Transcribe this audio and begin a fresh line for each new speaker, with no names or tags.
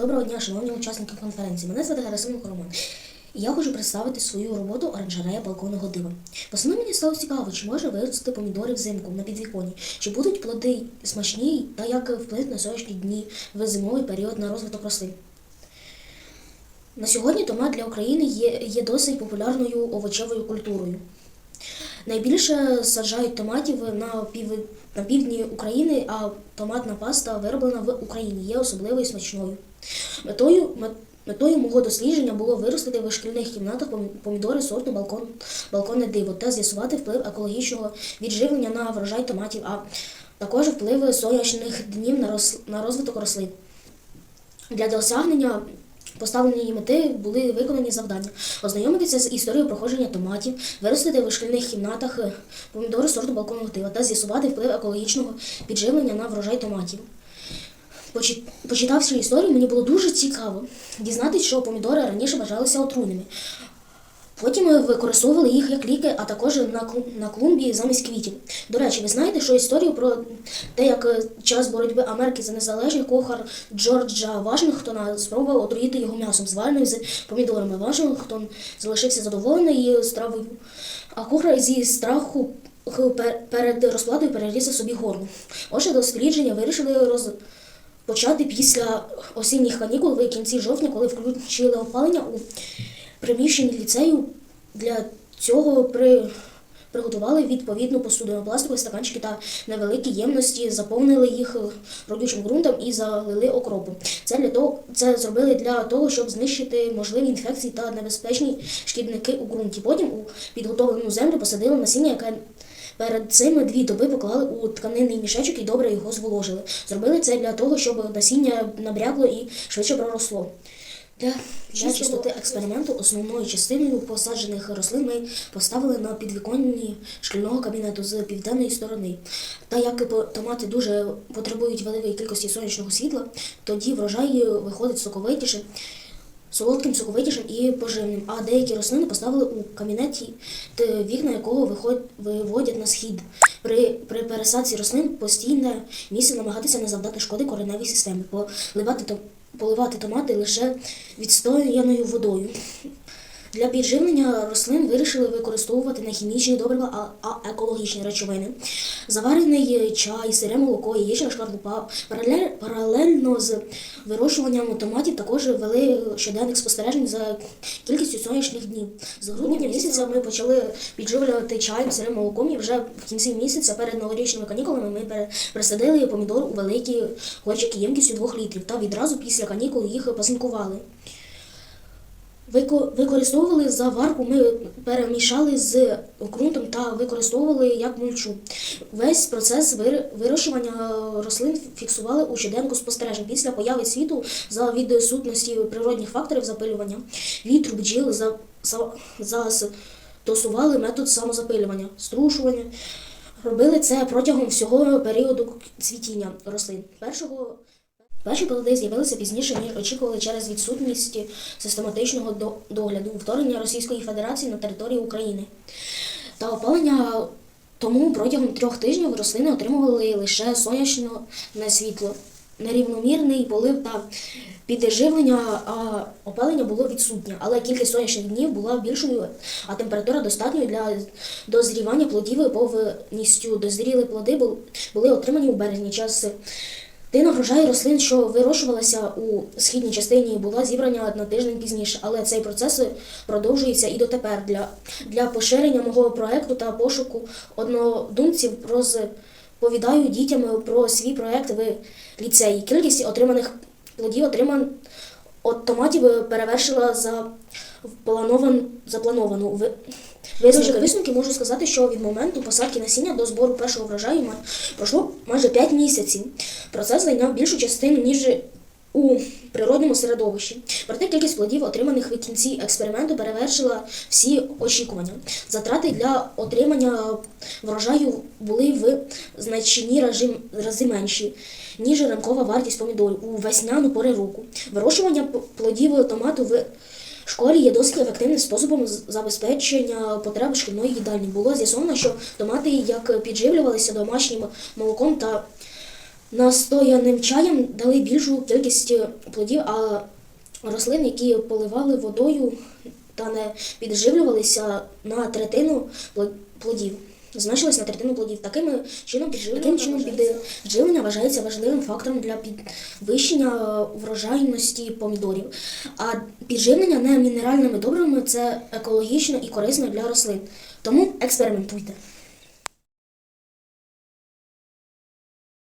Доброго дня, шановні учасники конференції. Мене звати Герасименко Роман. Я хочу представити свою роботу оранжерея балконного дива. Пацани мені стало цікаво, чи може виростити помідори взимку на підвіконі, чи будуть плоди смачні та як вплинуть на сонячні дні в зимовий період на розвиток рослин. На сьогодні томат для України є, є досить популярною овочевою культурою. Найбільше саджають томатів на, пів, на півдні України, а томатна паста, вироблена в Україні, є особливою смачною. Метою, метою мого дослідження було виростити в шкільних кімнатах помідори сорту балкон, балконне диво та з'ясувати вплив екологічного відживлення на врожай томатів, а також вплив сонячних днів на, рос, на розвиток рослин. Для досягнення поставленої мети були виконані завдання ознайомитися з історією проходження томатів, виростити в шкільних кімнатах е, помідори сорту балконного дива та з'ясувати вплив екологічного підживлення на врожай томатів. Почит- Почитавши історію, мені було дуже цікаво дізнатися, що помідори раніше вважалися отруйними. Потім використовували їх як ліки, а також на, клумбі замість квітів. До речі, ви знаєте, що історію про те, як е, час боротьби Америки за незалежність кухар Джорджа Вашингтона спробував отруїти його м'ясом, звареним з помідорами. Вашингтон залишився задоволений стравою, а кухар зі страху перед розплатою перерізав собі горло. Отже, дослідження вирішили роз почати після осінніх канікул в кінці жовтня, коли включили опалення у приміщенні ліцею. Для цього при... приготували відповідну посуду пластикові стаканчики та невеликі ємності, заповнили їх родючим ґрунтом і залили окропом. Це для того, це зробили для того, щоб знищити можливі інфекції та небезпечні шкідники у ґрунті. Потім у підготовлену землю посадили насіння, яке Перед цим дві доби поклали у тканинний мішечок і добре його зволожили. Зробили це для того, щоб насіння набрякло і швидше проросло. Для, для чистоти експерименту основною частиною посаджених рослин ми поставили на підвіконні шкільного кабінету з південної сторони. Та як томати дуже потребують великої кількості сонячного світла, тоді врожай виходить соковитіше, солодким, соковитішим і поживним. А деякі рослини поставили у камінеті, вікна якого виход- виводять на схід. При, при пересадці рослин постійне місце намагатися не завдати шкоди кореневій системі, поливати, поливати томати лише відстояною водою. Для підживлення рослин вирішили використовувати не хімічні добрива, а, екологічні речовини. Заварений чай, сире молоко, яєчна шкарлупа. Паралельно з вирощуванням томатів також вели щоденних спостережень за кількістю сонячних днів. З грудня місяця ми почали підживлювати чаєм, сирим молоком, і вже в кінці місяця перед новорічними канікулами ми пере- пересадили помідор у великі горщики ємкістю 2 літрів та відразу після канікул їх пасинкували. Вико- Використовували заварку, ми перемішали з ґрунтом та використовували як мульчу. Весь процес вир- вирощування рослин фіксували у щоденку спостережень. Після появи світу за відсутності природних факторів запилювання, вітру, бджіл за, застосували метод самозапилювання, струшування. Робили це протягом всього періоду цвітіння рослин. Першого Перші плоди з'явилися пізніше, ніж очікували через відсутність систематичного догляду вторгнення Російської Федерації на територію України. Та опалення тому протягом трьох тижнів рослини отримували лише сонячне світло, нерівномірний полив та підживлення, а опалення було відсутнє. Але кількість сонячних днів була більшою, а температура достатньою для дозрівання плодів повністю дозріли плоди були отримані у березні. Час Тина врожаю рослин, що вирощувалася у східній частині, була зібрана на тиждень пізніше, але цей процес продовжується і дотепер. Для, для поширення мого проекту та пошуку однодумців розповідаю дітям про свій проект в ліцеї. Кількість отриманих плодів отриман от томатів перевершила за планован, заплановану. Ви- Висновки висновки можу сказати, що від моменту посадки насіння до збору першого врожаю пройшло майже 5 місяців. Процес зайняв більшу частину, ніж у природному середовищі. Проте кількість плодів, отриманих в кінці експерименту, перевершила всі очікування. Затрати для отримання врожаю були в значні рази, рази менші, ніж ринкова вартість помідорів у весняну пори року. Вирощування плодів томату в школі є досить ефективним способом забезпечення потреб шкільної їдальні. Було з'ясовано, що томати як підживлювалися домашнім молоком та настояним чаєм дали більшу кількість плодів, а рослин, які поливали водою та не підживлювалися на третину пло- плодів. Зменшились на третину плодів. Таким чином, таким чином підживлення вважається важливим фактором для підвищення врожайності помідорів. А підживлення не мінеральними добривами це екологічно і корисно для рослин. Тому експериментуйте.